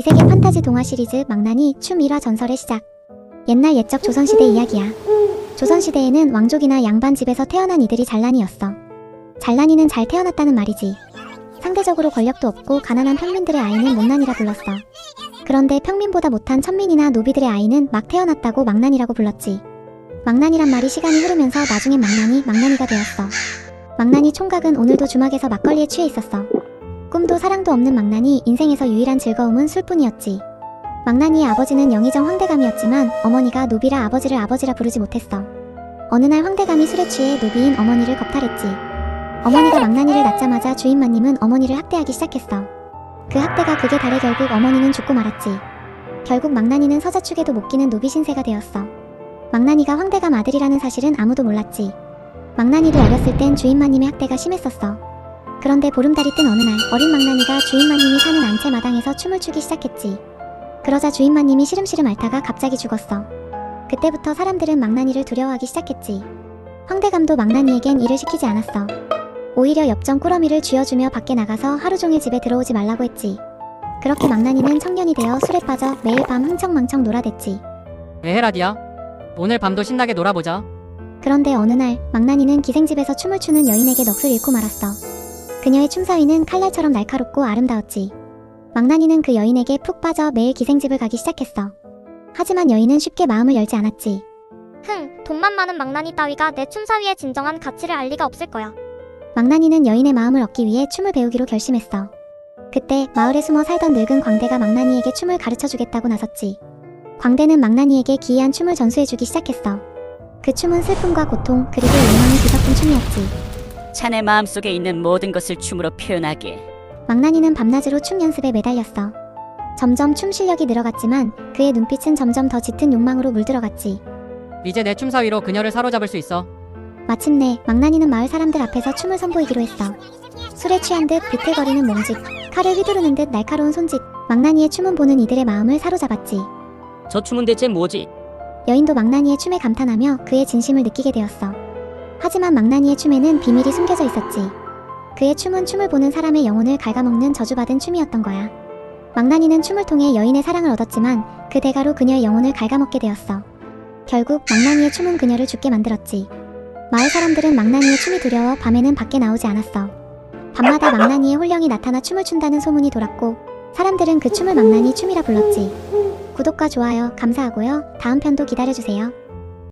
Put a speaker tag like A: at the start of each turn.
A: 이 세계 판타지 동화 시리즈 망나니 춤 1화 전설의 시작. 옛날 옛적 조선시대 이야기야. 조선시대에는 왕족이나 양반 집에서 태어난 이들이 잘난이였어. 잘난이는 잘 태어났다는 말이지. 상대적으로 권력도 없고 가난한 평민들의 아이는 못난이라 불렀어. 그런데 평민보다 못한 천민이나 노비들의 아이는 막 태어났다고 망난이라고 불렀지. 망난이란 말이 시간이 흐르면서 나중엔 망난이, 망난이가 되었어. 망난이 총각은 오늘도 주막에서 막걸리에 취해 있었어. 꿈도 사랑도 없는 망난이 인생에서 유일한 즐거움은 술뿐이었지. 망난이의 아버지는 영의정 황대감이었지만 어머니가 노비라 아버지를 아버지라 부르지 못했어. 어느 날 황대감이 술에 취해 노비인 어머니를 겁탈했지. 어머니가 망난이를 낳자마자 주인마님은 어머니를 학대하기 시작했어. 그 학대가 극에 달해 결국 어머니는 죽고 말았지. 결국 망난이는 서자 축에도 못 끼는 노비 신세가 되었어. 망난이가 황대감 아들이라는 사실은 아무도 몰랐지. 망난이도 어렸을 땐 주인마님의 학대가 심했었어. 그런데 보름달이 뜬 어느 날 어린 망나니가 주인마님이 사는 안채 마당에서 춤을 추기 시작했지. 그러자 주인마님이 시름시름 앓다가 갑자기 죽었어. 그때부터 사람들은 망나니를 두려워하기 시작했지. 황대감도 망나니에겐 일을 시키지 않았어. 오히려 엽전 꾸러미를 쥐어주며 밖에 나가서 하루 종일 집에 들어오지 말라고 했지. 그렇게 망나니는 청년이 되어 술에 빠져 매일 밤 흥청망청 놀아댔지.
B: 에헤라디야 오늘 밤도 신나게 놀아보자
A: 그런데 어느 날 망나니는 기생집에서 춤을 추는 여인에게 넋을 잃고 말았어. 그녀의 춤사위는 칼날처럼 날카롭고 아름다웠지. 망나니는 그 여인에게 푹 빠져 매일 기생집을 가기 시작했어. 하지만 여인은 쉽게 마음을 열지 않았지.
C: 흥, 돈만 많은 망나니 따위가 내 춤사위의 진정한 가치를 알 리가 없을 거야.
A: 망나니는 여인의 마음을 얻기 위해 춤을 배우기로 결심했어. 그때 마을에 숨어 살던 늙은 광대가 망나니에게 춤을 가르쳐 주겠다고 나섰지. 광대는 망나니에게 기이한 춤을 전수해주기 시작했어. 그 춤은 슬픔과 고통 그리고 욕망이 뒤섞인 춤이었지.
D: 자네 마음속에 있는 모든 것을 춤으로 표현하게.
A: 망나니는 밤낮으로 춤 연습에 매달렸어. 점점 춤 실력이 늘어갔지만 그의 눈빛은 점점 더 짙은 욕망으로 물들어갔지.
B: 이제 내 춤사위로 그녀를 사로잡을 수 있어
A: 마침내 망나니는 마을 사람들 앞에서 춤을 선보이기로 했어. 술에 취한 듯 비틀거리는 몸짓, 칼을 휘두르는 듯 날카로운 손짓, 망나니의 춤은 보는 이들의 마음을 사로잡았지.
D: 저 춤은 대체 뭐지?
A: 여인도 망나니의 춤에 감탄하며 그의 진심을 느끼게 되었어. 하지만 망나니의 춤에는 비밀이 숨겨져 있었지. 그의 춤은 춤을 보는 사람의 영혼을 갉아먹는 저주받은 춤이었던 거야. 망나니는 춤을 통해 여인의 사랑을 얻었지만 그 대가로 그녀의 영혼을 갉아먹게 되었어. 결국 망나니의 춤은 그녀를 죽게 만들었지. 마을 사람들은 망나니의 춤이 두려워 밤에는 밖에 나오지 않았어. 밤마다 망나니의 홀령이 나타나 춤을 춘다는 소문이 돌았고 사람들은 그 춤을 망나니 춤이라 불렀지. 구독과 좋아요 감사하고요. 다음 편도 기다려주세요.